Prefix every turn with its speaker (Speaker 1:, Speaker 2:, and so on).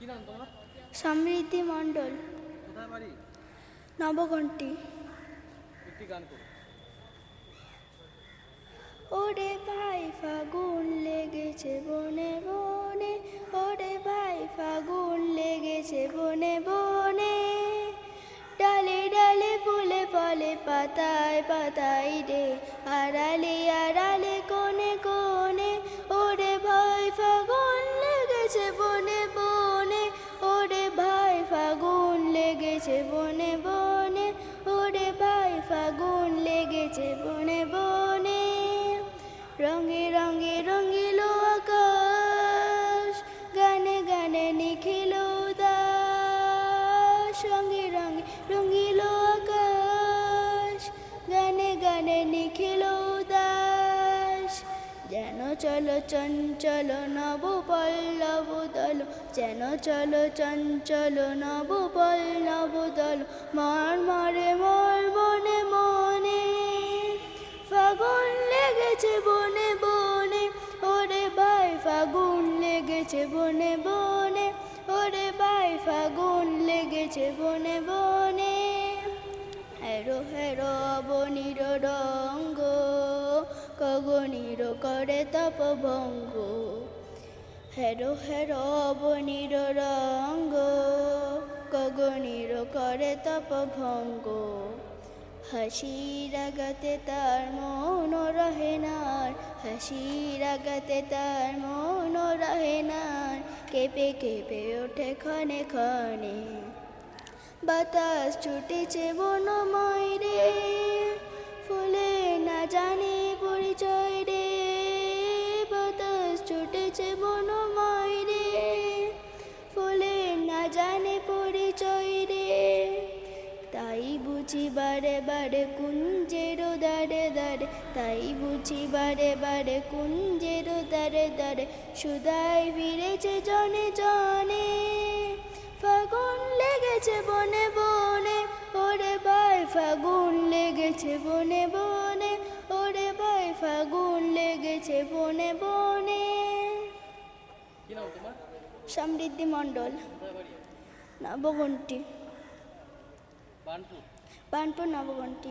Speaker 1: কি নাম তোমার?
Speaker 2: সমৃদ্ধি মণ্ডল।
Speaker 1: কোথায় বাড়ি?
Speaker 2: নবঘণ্টি
Speaker 1: একটি গান করো।
Speaker 2: ওরে ভাই ফাগুন লেগেছে বনে বনে ওরে ভাই ফাগুন লেগেছে বনে বনে। ডালে ডালে ফুলে ফলে পাতায় পাতায় রে আড়ালে আড়ালে লেগেছে বনে বনে, ওরে ভাই ফাগুন লেগেছে বনে বনে। রঙে রঙে রঙিল আকাশ, গানে গানে নিখিল উদাস রঙে রঙে রঙিল আকাশ, গানে গানে নিখিল উদাস যেন চলো চঞ্চল নব পল্লব দল যেন চলো চঞ্চল নব পল্লব দল, মর মরে মর মনে মনে। ফাগুন লেগেছে বনে বনে, ওরে ভাই ফাগুন লেগেছে বনে বনে, ওরে ভাই ফাগুন লেগেছে বনে বনে। হেরো হেরো বনির রঙ্গ কগনির করে তপভঙ্গ। হেরো হেরো বনির রঙ্গ কগনির করে তপভঙ্গ। হাসির আগাতে তার মন রহে নার হাসির আগাতে তার মন রহে নার কেঁপে কেঁপে ওঠে ক্ষণে ক্ষণে, বাতাস ছুটেছে বনময় রে। ফুলে না জানে বুঝি বারে বারে কুঞ্জের দারে দারে তাই বুঝি বারে বারে কুঞ্জের দারে দারে সুদাই ফিরেছে জনে জনে। ফাগুন লেগেছে বনে বনে ওরে ভাই ফাগুন লেগেছে বনে বনে ওরে ভাই ফাগুন লেগেছে বনে বনে। সমৃদ্ধি মণ্ডল নবঘণ্টি বানপুর নবঘণ্টি